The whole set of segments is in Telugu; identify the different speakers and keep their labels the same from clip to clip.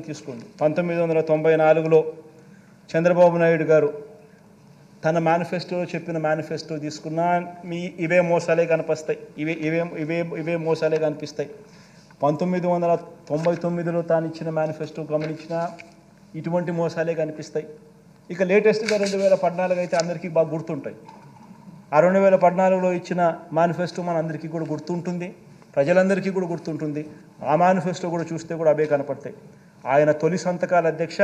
Speaker 1: తీసుకోండి. పంతొమ్మిది వందల తొంభై నాలుగులో చంద్రబాబు నాయుడు గారు తన మేనిఫెస్టోలో చెప్పిన మేనిఫెస్టో తీసుకున్నా మీ ఇవే మోసాలే కనిపిస్తాయి. ఇవే ఇవే ఇవే ఇవే మోసాలే కనిపిస్తాయి. పంతొమ్మిది వందల తొంభై తొమ్మిదిలో తాను ఇచ్చిన మేనిఫెస్టో గమనించిన ఇటువంటి మోసాలే కనిపిస్తాయి. ఇక లేటెస్ట్గా రెండు వేల పద్నాలుగు అయితే అందరికీ బాగా గుర్తుంటాయి. ఆ రెండు వేల పద్నాలుగులో ఇచ్చిన మేనిఫెస్టో మన అందరికీ కూడా గుర్తుంటుంది. ప్రజలందరికీ కూడా గుర్తుంటుంది. ఆ మేనిఫెస్టో కూడా చూస్తే కూడా అవే కనపడతాయి. ఆయన తొలి సంతకాల అధ్యక్ష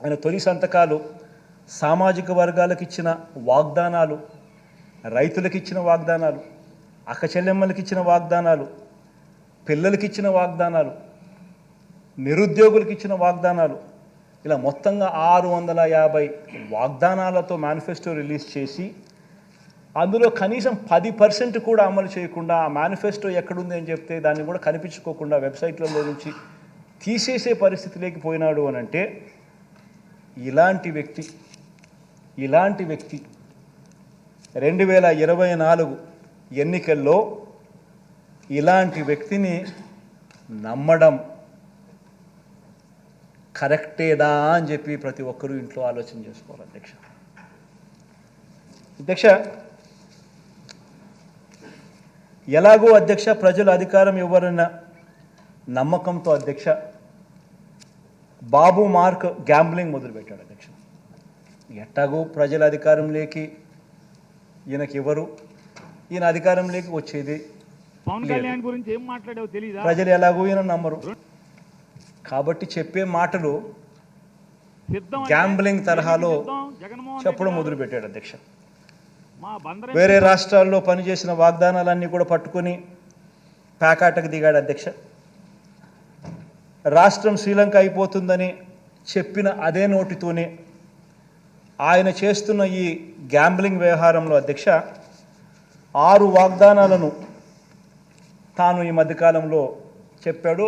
Speaker 1: ఆయన తొలి సంతకాలు సామాజిక వర్గాలకు ఇచ్చిన వాగ్దానాలు రైతులకు ఇచ్చిన వాగ్దానాలు అక్కచెల్లెమ్మలకి ఇచ్చిన వాగ్దానాలు పిల్లలకి ఇచ్చిన వాగ్దానాలు నిరుద్యోగులకు ఇచ్చిన వాగ్దానాలు ఇలా మొత్తంగా ఆరు వందల యాభై వాగ్దానాలతో మేనిఫెస్టో రిలీజ్ చేసి అందులో కనీసం పది పర్సెంట్ కూడా అమలు చేయకుండా ఆ మేనిఫెస్టో ఎక్కడుంది అని చెప్తే దాన్ని కూడా కనిపించుకోకుండా వెబ్సైట్లలో నుంచి తీసేసే పరిస్థితిలోకి పోయినాడు అని అంటే ఇలాంటి వ్యక్తి ఇలాంటి వ్యక్తి రెండు వేల ఇరవై నాలుగు ఎన్నికల్లో ఇలాంటి వ్యక్తిని నమ్మడం కరెక్టేదా అని చెప్పి ప్రతి ఒక్కరూ ఇంట్లో ఆలోచన చేసుకోవాలి అధ్యక్ష. అధ్యక్ష ఎలాగో అధ్యక్ష ప్రజలు అధికారం ఇవ్వరన్న నమ్మకంతో అధ్యక్ష బాబు మార్క్ గ్యాంబ్లింగ్ మొదలుపెట్టాడు అధ్యక్ష. ఎట్టాగో ప్రజల అధికారంలోకి ఈయనకి ఇవ్వరు ఈయన అధికారంలోకి వచ్చేది
Speaker 2: పవన్
Speaker 1: లేదు.
Speaker 2: కళ్యాణ్ గురించి ఏం మాట్లాడావు తెలీదా?
Speaker 1: ప్రజలు ఎలాగో ఈయన నమ్మరు. కాబట్టి చెప్పే మాటలు గ్యాంబ్లింగ్ తరహాలో చెప్పడం మొదలుపెట్టాడు అధ్యక్ష. వేరే రాష్ట్రాల్లో పనిచేసిన వాగ్దానాలన్నీ కూడా పట్టుకొని ప్యాకాటకు దిగాడు అధ్యక్ష. రాష్ట్రం శ్రీలంక అయిపోతుందని చెప్పిన అదే నోటితోనే ఆయన చేస్తున్న ఈ గ్యాంబ్లింగ్ వ్యవహారంలో అధ్యక్ష ఆరు వాగ్దానాలను తాను ఈ మధ్యకాలంలో చెప్పాడు.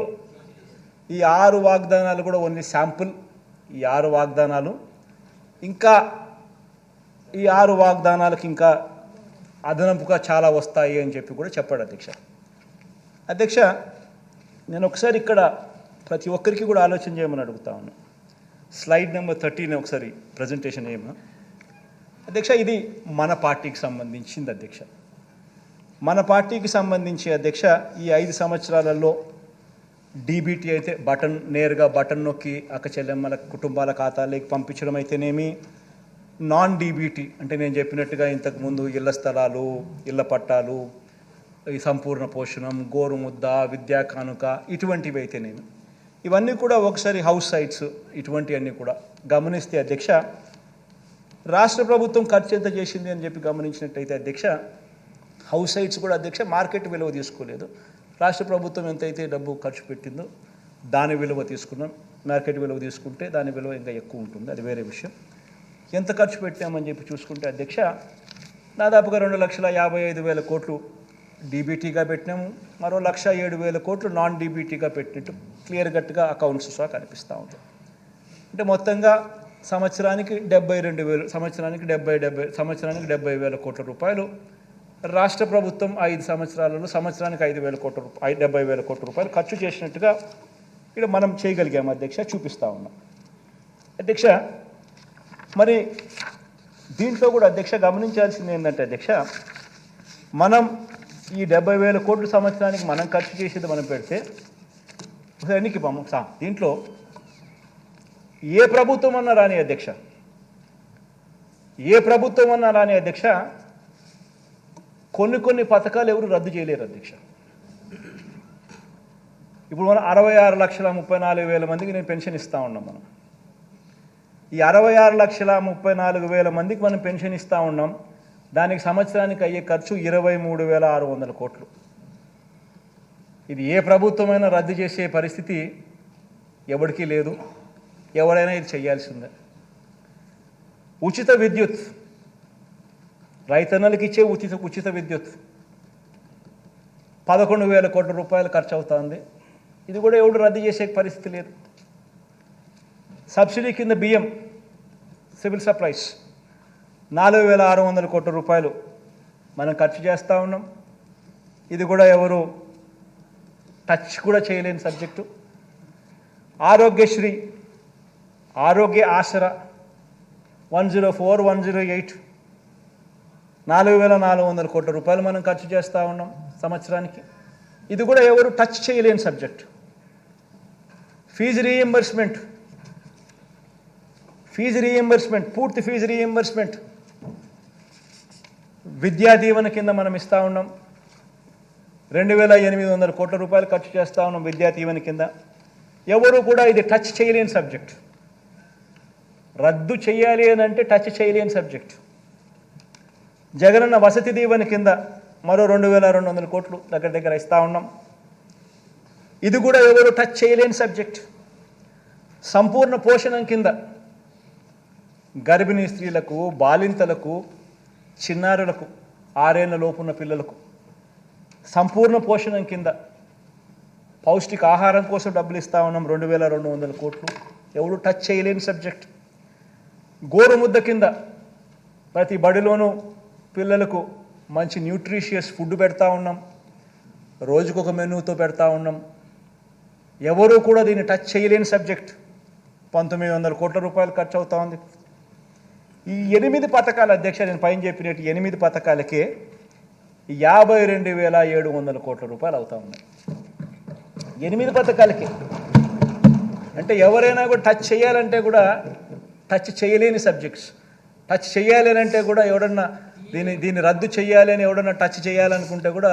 Speaker 1: ఈ ఆరు వాగ్దానాలు కూడా ఓన్లీ శాంపుల్. ఈ ఆరు వాగ్దానాలు ఇంకా ఈ ఆరు వాగ్దానాలకు ఇంకా అదనపుగా చాలా వస్తాయి అని చెప్పి కూడా చెప్పాడు అధ్యక్ష. అధ్యక్ష నేను ఒకసారి ఇక్కడ ప్రతి ఒక్కరికి కూడా ఆలోచన చేయమని అడుగుతా ఉన్నా. స్లైడ్ నెంబర్ థర్టీని ఒకసారి ప్రజెంటేషన్ చేయమా అధ్యక్ష ఇది మన పార్టీకి సంబంధించింది అధ్యక్ష. మన పార్టీకి సంబంధించి అధ్యక్ష ఈ ఐదు సంవత్సరాలలో డీబీటీ అయితే బటన్ నేరుగా బటన్ నొక్కి అక్క చెల్లెమ్మల కుటుంబాల ఖాతాలోకి పంపించడం అయితేనేమి నాన్ డీబీటీ అంటే నేను చెప్పినట్టుగా ఇంతకుముందు ఇళ్ళ స్థలాలు ఇళ్ళ పట్టాలు ఈ సంపూర్ణ పోషణం గోరుముద్ద విద్యా కానుక ఇటువంటివి అయితేనేమి. ఇవన్నీ కూడా ఒకసారి హౌస్ సైట్స్ ఇటువంటివన్నీ కూడా. గమనిస్తే అధ్యక్ష రాష్ట్ర ప్రభుత్వం ఖర్చు ఎంత చేసింది అని చెప్పి గమనించినట్టయితే అధ్యక్ష హౌస్ సైట్స్ కూడా అధ్యక్ష మార్కెట్ విలువ తీసుకోలేదు. రాష్ట్ర ప్రభుత్వం ఎంతైతే డబ్బు ఖర్చు పెట్టిందో దాని విలువ తీసుకున్నాం. మార్కెట్ విలువ తీసుకుంటే దాని విలువ ఇంకా ఎక్కువ ఉంటుంది. అది వేరే విషయం. ఎంత ఖర్చు పెట్టామని చెప్పి చూసుకుంటే అధ్యక్ష దాదాపుగా రెండు లక్షల యాభై ఐదు వేల కోట్లు డీబీటీగా పెట్టినాము. మరో లక్ష ఏడు వేల కోట్లు నాన్ డీబీటీగా పెట్టినట్టు క్లియర్ కట్గా అకౌంట్స్ సహా కనిపిస్తూ ఉంది. అంటే మొత్తంగా సంవత్సరానికి డెబ్బై రెండు వేలు సంవత్సరానికి డెబ్బై డెబ్బై సంవత్సరానికి డెబ్బై వేల కోట్ల రూపాయలు రాష్ట్ర ప్రభుత్వం ఐదు సంవత్సరాలలో సంవత్సరానికి ఐదు వేల కోట్ల రూపాయలు డెబ్బై వేల కోట్ల రూపాయలు ఖర్చు చేసినట్టుగా ఇక్కడ మనం చేయగలిగాము అధ్యక్ష చూపిస్తూ ఉన్నాం. అధ్యక్ష మరి దీంట్లో కూడా అధ్యక్ష గమనించాల్సింది ఏంటంటే అధ్యక్ష మనం ఈ డెబ్బై వేల కోట్ల సంవత్సరానికి మనం ఖర్చు చేసేది మనం పెడితే దానికి ఎన్నికి పాము దీంట్లో ఏ ప్రభుత్వం అన్నా రాని అధ్యక్ష. ఏ ప్రభుత్వం అన్నా రాని అధ్యక్ష కొన్ని కొన్ని పథకాలు ఎవరు రద్దు చేయలేరు అధ్యక్ష. ఇప్పుడు మనం అరవై ఆరు లక్షల ముప్పై నాలుగు వేల మందికి నేను పెన్షన్ ఇస్తా ఉన్నాం మనం. ఈ అరవై ఆరు లక్షల ముప్పై నాలుగు వేల మందికి మనం పెన్షన్ ఇస్తా ఉన్నాం. దానికి సంవత్సరానికి అయ్యే ఖర్చు ఇరవై మూడు వేల ఆరు వందల కోట్లు. ఇది ఏ ప్రభుత్వమైనా రద్దు చేసే పరిస్థితి ఎవరికీ లేదు. ఎవరైనా ఇది చేయాల్సిందే. ఉచిత విద్యుత్ రైతన్నలకు ఇచ్చే ఉచిత ఉచిత విద్యుత్ పదకొండు వేల కోట్ల రూపాయలు ఖర్చు అవుతుంది ఇది కూడా ఎవడు రద్దు చేసే పరిస్థితి లేదు. సబ్సిడీ కింద బియ్యం సివిల్ సప్లైస్ నాలుగు వేల ఆరు వందల కోట్ల రూపాయలు మనం ఖర్చు చేస్తూ ఉన్నాం. ఇది కూడా ఎవరు టచ్ కూడా చేయలేని subject. Aarogyasri Aarogya Asara one zero four one zero eight. నాలుగు వేల నాలుగు వందల కోట్ల రూపాయలు మనం ఖర్చు చేస్తూ ఉన్నాం సంవత్సరానికి. ఇది కూడా ఎవరు టచ్ చేయలేని subject. Fee reimbursement. Fee reimbursement పూర్తి ఫీజు రీఎంబర్స్మెంట్. విద్యా దీవెన కింద మనం ఇస్తూ ఉన్నాం. రెండు వేల ఎనిమిది వందల కోట్ల రూపాయలు ఖర్చు చేస్తా ఉన్నాం విద్యా దీవెన కింద. ఎవరు కూడా ఇది టచ్ చేయలేని సబ్జెక్ట్ రద్దు చేయాలి అని అంటే టచ్ చేయలేని సబ్జెక్ట్ జగనన్న వసతి దీవెన కింద మరో రెండు వేల రెండు వందల కోట్లు దగ్గర దగ్గర ఇస్తూ ఉన్నాం. ఇది కూడా ఎవరు టచ్ చేయలేని సబ్జెక్ట్ సంపూర్ణ పోషణం కింద గర్భిణీ స్త్రీలకు బాలింతలకు చిన్నారులకు ఆరేళ్ళ లోపున్న పిల్లలకు సంపూర్ణ పోషణం కింద పౌష్టిక ఆహారం కోసం డబ్బులు ఇస్తా ఉన్నాం రెండు వేల రెండు వందల కోట్లు. ఎవడు టచ్ చేయలేని సబ్జెక్ట్ గోరుముద్ద కింద ప్రతి బడిలోనూ పిల్లలకు మంచి న్యూట్రిషియస్ ఫుడ్ పెడతా ఉన్నాం. రోజుకొక మెనూతో పెడతా ఉన్నాం. ఎవరూ కూడా దీన్ని టచ్ చేయలేని సబ్జెక్ట్ పంతొమ్మిది వందల కోట్ల రూపాయలు ఖర్చు అవుతా ఉంది. ఈ ఎనిమిది పథకాల అధ్యక్ష నేను పైన చెప్పినట్టు ఎనిమిది పథకాలకే యాభై రెండు వేల ఏడు వందల కోట్ల రూపాయలు అవుతా ఉన్నాయి. ఎనిమిది పథకాలకి. అంటే ఎవరైనా కూడా టచ్ చేయాలంటే కూడా టచ్ చేయలేని సబ్జెక్ట్స్ టచ్ చేయాలి అంటే కూడా ఎవడన్నా దీన్ని దీన్ని రద్దు చేయాలి అని ఎవడన్నా టచ్ చేయాలనుకుంటే కూడా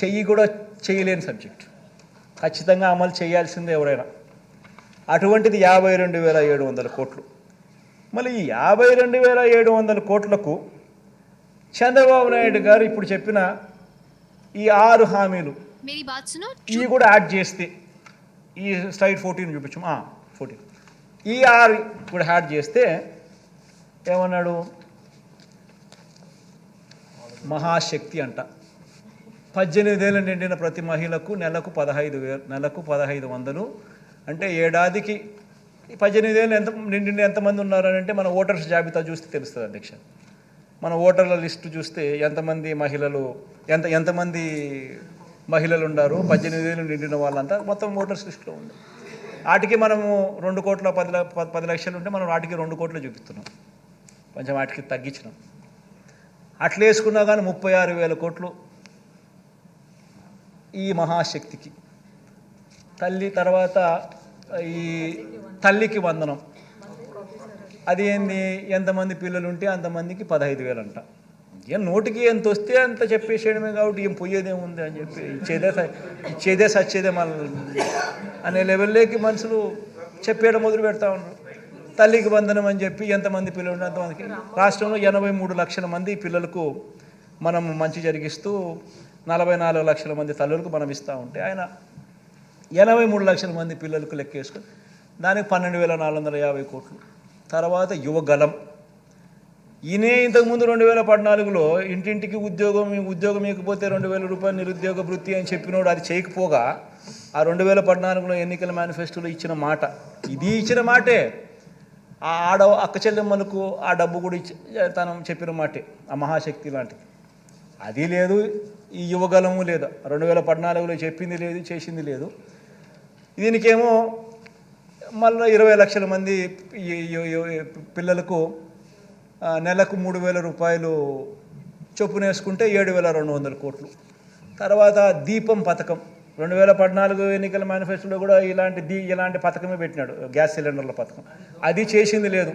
Speaker 1: చెయ్యి కూడా చేయలేని సబ్జెక్ట్ ఖచ్చితంగా అమలు చేయాల్సిందే ఎవరైనా. అటువంటిది యాభై రెండు వేల ఏడు వందల కోట్లు. మళ్ళీ ఈ యాభై రెండు వేల ఏడు వందల కోట్లకు చంద్రబాబు నాయుడు గారు ఇప్పుడు చెప్పిన ఈ ఆరు హామీలు ఇవి కూడా యాడ్ చేస్తే ఈ స్లైడ్ ఫోర్టీన్ చూపించు. ఫోర్టీన్. ఈ ఆరు కూడా యాడ్ చేస్తే ఏమన్నాడు? మహాశక్తి అంట. పద్దెనిమిదేళ్ళు నిండిన ప్రతి మహిళకు నెలకు పదహైదు వేలు నెలకు పదహైదు వందలు. అంటే ఏడాదికి పద్దెనిమిదేళ్ళు ఎంత నిండిన ఎంతమంది ఉన్నారని అంటే మన ఓటర్స్ జాబితా చూస్తే తెలుస్తుంది అధ్యక్ష. మన ఓటర్ల లిస్టు చూస్తే ఎంతమంది మహిళలు ఎంత ఎంతమంది మహిళలు ఉన్నారు పద్దెనిమిది వేలు నిండిన వాళ్ళంతా మొత్తం ఓటర్స్ లిస్టులో ఉంది. వాటికి మనము రెండు కోట్ల పది ల- పది లక్షలు ఉంటే మనం వాటికి రెండు కోట్లు చూపిస్తున్నాం. కొంచెం వాటికి తగ్గించినాం. అట్లా వేసుకున్నా కానీ ముప్పై ఆరు వేల కోట్లు ఈ మహాశక్తికి. తల్లి తర్వాత ఈ తల్లికి వందనం. అది ఏంది? ఎంతమంది పిల్లలు ఉంటే అంతమందికి పదహైదు వేలు అంట ఏం నోటికి ఎంత వస్తే అంత చెప్పేసేయడమే కాబట్టి ఏం పోయేదేముంది అని చెప్పి ఇచ్చేదే స- ఇచ్చేదే సచ్చేదే మన అనే లెవెల్లోకి మనుషులు చెప్పేయడం మొదలు పెడతా ఉన్నారు. తల్లికి బంధనం అని చెప్పి ఎంతమంది పిల్లలు ఉంటే అంతమందికి. రాష్ట్రంలో ఎనభై మూడు లక్షల మంది పిల్లలకు మనం మంచి జరిగిస్తూ నలభై నాలుగు లక్షల మంది తల్లులకు మనం ఇస్తూ ఉంటే ఆయన ఎనభై మూడు లక్షల మంది పిల్లలకు లెక్కేసుకొని దానికి పన్నెండు వేల నాలుగు వందల యాభై కోట్లు. తర్వాత యువగలం ఈయనే ఇంతకుముందు రెండు వేల పద్నాలుగులో ఇంటింటికి ఉద్యోగం ఉద్యోగం ఇకపోతే రెండు వేల రూపాయలు నిరుద్యోగ వృత్తి అని చెప్పినోడు అది చేయకపోగా ఆ రెండు వేల పద్నాలుగులో ఎన్నికల మేనిఫెస్టోలో ఇచ్చిన మాట. ఇది ఇచ్చిన మాటే. ఆ ఆడ అక్క చెల్లెమ్మలకు ఆ డబ్బు కూడా ఇచ్చి తను చెప్పిన మాటే. ఆ మహాశక్తి లాంటిది. అది లేదు ఈ యువగలము లేదు. రెండు వేల పద్నాలుగులో చెప్పింది లేదు చేసింది లేదు. దీనికేమో మళ్ళీ ఇరవై లక్షల మంది ఈ- పిల్లలకు నెలకు మూడు వేల రూపాయలు చొప్పున వేసుకుంటే ఏడు వేల రెండు వందల కోట్లు. తర్వాత దీపం పథకం. రెండు వేల పద్నాలుగు ఎన్నికల మేనిఫెస్టోలో కూడా ఇలాంటి దీ ఇలాంటి పథకమే పెట్టినాడు గ్యాస్ సిలిండర్ల పథకం. అది చేసింది లేదు.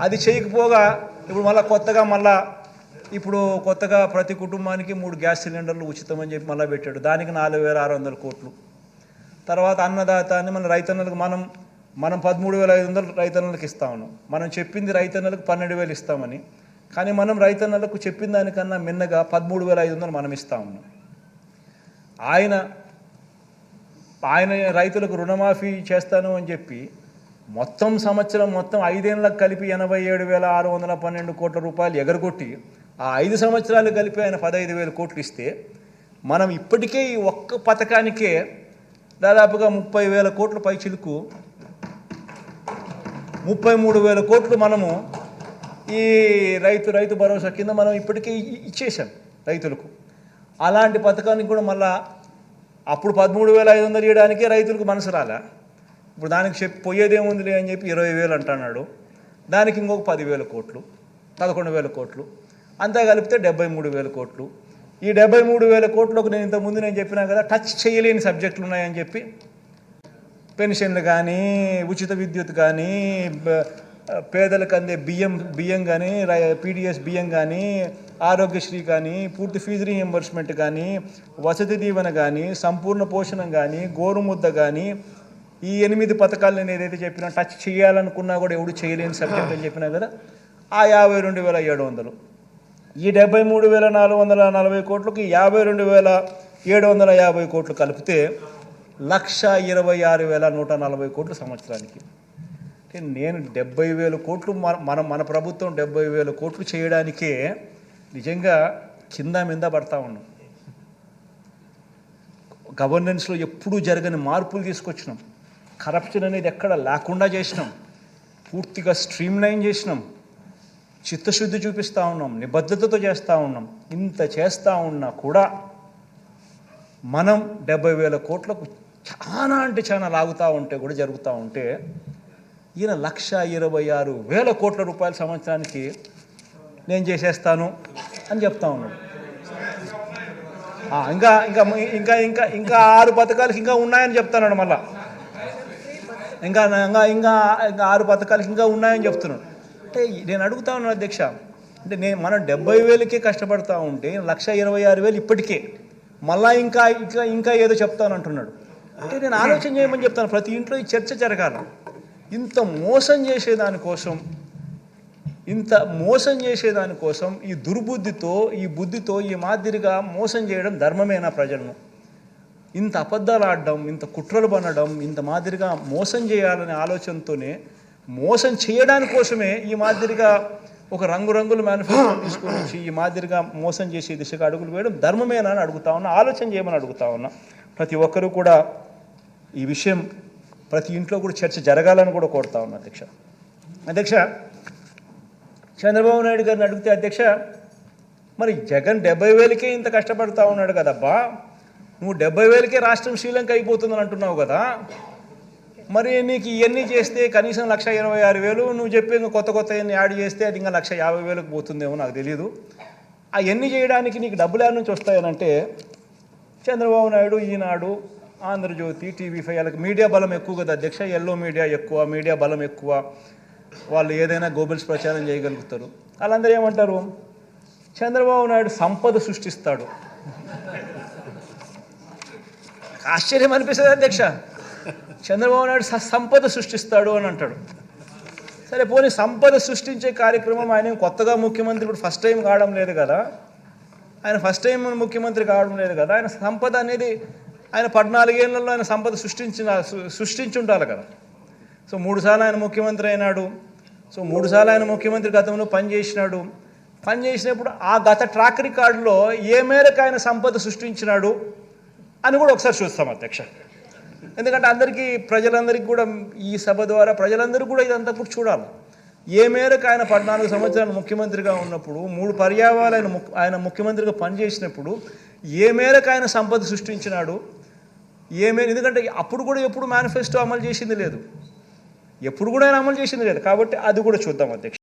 Speaker 1: అది చేయకపోగా ఇప్పుడు మళ్ళీ కొత్తగా మళ్ళా ఇప్పుడు కొత్తగా ప్రతి కుటుంబానికి మూడు గ్యాస్ సిలిండర్లు ఉచితం అని చెప్పి మళ్ళీ పెట్టాడు. దానికి నాలుగు వేల ఆరు వందల కోట్లు. తర్వాత అన్నదాత అని మన రైతన్నలకు మనం మనం పదమూడు వేల ఐదు వందలు రైతన్నలకు ఇస్తా ఉన్నాం మనం చెప్పింది రైతన్నలకు పన్నెండు వేలు ఇస్తామని. కానీ మనం రైతన్నలకు చెప్పిన దానికన్నా మిన్నగా పదమూడు వేల ఐదు వందలు మనం ఇస్తా ఉన్నాం ఆయన ఆయన రైతులకు రుణమాఫీ చేస్తాను అని చెప్పి మొత్తం సంవత్సరం మొత్తం ఐదేళ్ళకు కలిపి ఎనభై ఏడు వేల ఆరు వందల పన్నెండు కోట్ల రూపాయలు ఎగరగొట్టి ఆ ఐదు సంవత్సరాలు కలిపి ఆయన పదహైదు వేల కోట్లు ఇస్తే మనం ఇప్పటికే ఈ ఒక్క పథకానికే దాదాపుగా ముప్పై వేల కోట్ల పైచిలుకు ముప్పై మూడు వేల కోట్లు మనము ఈ రైతు రైతు భరోసా కింద మనం ఇప్పటికే ఇచ్చేసాం రైతులకు. అలాంటి పథకానికి కూడా మళ్ళా అప్పుడు పదమూడు వేల ఐదు వందలు ఇవ్వడానికే రైతులకు మనసు రాలే. ఇప్పుడు దానికి చెప్పి పోయేదేముందిలే అని చెప్పి ఇరవై వేలు అంటున్నాడు. దానికి ఇంకొక పదివేల కోట్లు పదకొండు వేల కోట్లు అంతా కలిపితే డెబ్బై మూడు వేల కోట్లు. ఈ డెబ్బై మూడు వేల కోట్లకు నేను ఇంతకుముందు నేను చెప్పినా కదా టచ్ చేయలేని సబ్జెక్టులు ఉన్నాయని చెప్పి పెన్షన్లు కానీ ఉచిత విద్యుత్ కానీ పేదలకు అందే బియ్యం బియ్యం కానీ పీడిఎస్ బియ్యం కానీ ఆరోగ్యశ్రీ కానీ పూర్తి ఫీజు రీఎంబర్స్మెంట్ కానీ వసతి దీవెన కానీ సంపూర్ణ పోషణం కానీ గోరుముద్ద కానీ ఈ ఎనిమిది పథకాలు నేను ఏదైతే చెప్పినా టచ్ చేయాలనుకున్నా కూడా ఎవడు చేయలేని సబ్జెక్ట్ అని చెప్పినా కదా ఆ యాభై రెండు వేల ఏడు వందలు. ఈ డెబ్బై మూడు వేల నాలుగు వందల నలభై కోట్లకి యాభై రెండు వేల ఏడు వందల యాభై కోట్లు కలిపితే లక్ష ఇరవై ఆరు వేల నూట నలభై కోట్లు సంవత్సరానికి. అంటే నేను డెబ్బై వేల కోట్లు మన మన ప్రభుత్వం డెబ్బై వేల కోట్లు చేయడానికే నిజంగా కింద మీద పడతా ఉన్నాం. గవర్నెన్స్లో ఎప్పుడూ జరగని మార్పులు తీసుకొచ్చినాం. కరప్షన్ అనేది ఎక్కడ లేకుండా చేసినాం. పూర్తిగా స్ట్రీమ్ లైన్ చేసినాం. చిత్తశుద్ధి చూపిస్తూ ఉన్నాం. నిబద్ధతతో చేస్తూ ఉన్నాం. ఇంత చేస్తూ ఉన్నా కూడా మనం డెబ్బై వేల కోట్లకు చాలా అంటే చాలా లాగుతూ ఉంటే కూడా జరుగుతూ ఉంటే ఈయన లక్ష ఇరవై ఆరు వేల కోట్ల రూపాయల సంవత్సరానికి నేను చేసేస్తాను అని చెప్తా ఉన్నాడు. ఇంకా ఇంకా ఇంకా ఇంకా ఇంకా ఆరు పథకాలకి ఇంకా ఉన్నాయని చెప్తున్నాడు మళ్ళా. ఇంకా ఇంకా ఇంకా ఇంకా ఆరు పథకాలకి ఇంకా ఉన్నాయని చెప్తున్నాడు. అంటే నేను అడుగుతా ఉన్నాను అధ్యక్ష అంటే నేను మనం డెబ్బై వేలకే కష్టపడతా ఉంటే లక్ష ఇరవై ఆరు వేలు ఇప్పటికే మళ్ళా ఇంకా ఇంకా ఇంకా ఏదో చెప్తాను అంటున్నాడు అంటే నేను ఆలోచన చేయమని చెప్తాను. ప్రతి ఇంట్లో ఈ చర్చ జరగాల. ఇంత మోసం చేసేదానికోసం ఇంత మోసం చేసేదానికోసం ఈ దుర్బుద్ధితో ఈ బుద్ధితో ఈ మాదిరిగా మోసం చేయడం ధర్మమేనా ప్రజలను? ఇంత అబద్ధాలు ఆడడం ఇంత కుట్రలు పనడం ఇంత మాదిరిగా మోసం చేయాలనే ఆలోచనతోనే మోసం చేయడానికోసమే ఈ మాదిరిగా ఒక రంగురంగుల మేనిఫెస్టో తీసుకొని వచ్చి ఈ మాదిరిగా మోసం చేసే దిశగా అడుగులు వేయడం ధర్మమేనా అని అడుగుతా ఉన్నా ఆలోచన చేయమని అడుగుతా ఉన్నా. ప్రతి ఒక్కరూ కూడా ఈ విషయం ప్రతి ఇంట్లో కూడా చర్చ జరగాలని కూడా కోరుతా ఉన్నా అధ్యక్ష. అధ్యక్ష చంద్రబాబు నాయుడు గారిని అడిగితే అధ్యక్ష మరి జగన్ డెబ్బై వేలకే ఇంత కష్టపడతా ఉన్నాడు కదబ్బా? నువ్వు డెబ్బై వేలకే రాష్ట్రం శ్రీలంక అయిపోతుందని అంటున్నావు కదా? మరి నీకు ఇవన్నీ చేస్తే కనీసం లక్ష ఇరవై ఆరు వేలు నువ్వు చెప్పి ఇంకా కొత్త కొత్త ఎన్ని యాడ్ చేస్తే అది ఇంకా లక్ష యాభై వేలకు పోతుందేమో నాకు తెలియదు అవన్నీ చేయడానికి నీకు డబ్బులు ఎవరి నుంచి వస్తాయనంటే చంద్రబాబు నాయుడు ఈనాడు ఆంధ్రజ్యోతి టీవీ ఫైవ్ వాళ్ళకి మీడియా బలం ఎక్కువ కదా. అధ్యక్ష ఎల్లో మీడియా ఎక్కువ మీడియా బలం ఎక్కువ. వాళ్ళు ఏదైనా గోబెల్స్ ప్రచారం చేయగలుగుతారు. వాళ్ళందరూ ఏమంటారు? చంద్రబాబు నాయుడు సంపద సృష్టిస్తాడు. ఆశ్చర్యం అనిపిస్తుంది అధ్యక్ష. చంద్రబాబు నాయుడు సంపద సృష్టిస్తాడు అని అంటాడు. సరే పోనీ సంపద సృష్టించే కార్యక్రమం ఆయన కొత్తగా ముఖ్యమంత్రి ఇప్పుడు ఫస్ట్ టైం కావడం లేదు కదా. ఆయన ఫస్ట్ టైం ముఖ్యమంత్రి కావడం లేదు కదా. ఆయన సంపద అనేది ఆయన పద్నాలుగేళ్ళలో ఆయన సంపద సృష్టించిన సృష్టించి ఉండాలి కదా. సో మూడుసార్లు ఆయన ముఖ్యమంత్రి అయినాడు. సో మూడుసార్లు ఆయన ముఖ్యమంత్రి గతంలో పనిచేసినాడు. పనిచేసినప్పుడు ఆ గత ట్రాక్ రికార్డులో ఏ మేరకు ఆయన సంపద సృష్టించినాడు అని కూడా ఒకసారి చూస్తాం అధ్యక్ష. ఎందుకంటే అందరికీ ప్రజలందరికీ కూడా ఈ సభ ద్వారా ప్రజలందరూ కూడా ఇదంతా కూడా చూడాలి. ఏ మేరకు ఆయన పద్నాలుగు సంవత్సరాలు ముఖ్యమంత్రిగా ఉన్నప్పుడు మూడు పర్యావాలు ఆయన ఆయన ముఖ్యమంత్రిగా పనిచేసినప్పుడు ఏ మేరకు ఆయన సంపద సృష్టించినాడు ఏ ఎందుకంటే అప్పుడు కూడా ఎప్పుడు మేనిఫెస్టో అమలు చేసింది లేదు. ఎప్పుడు కూడా ఆయన అమలు చేసింది లేదు. కాబట్టి అది కూడా చూద్దాం అధ్యక్ష.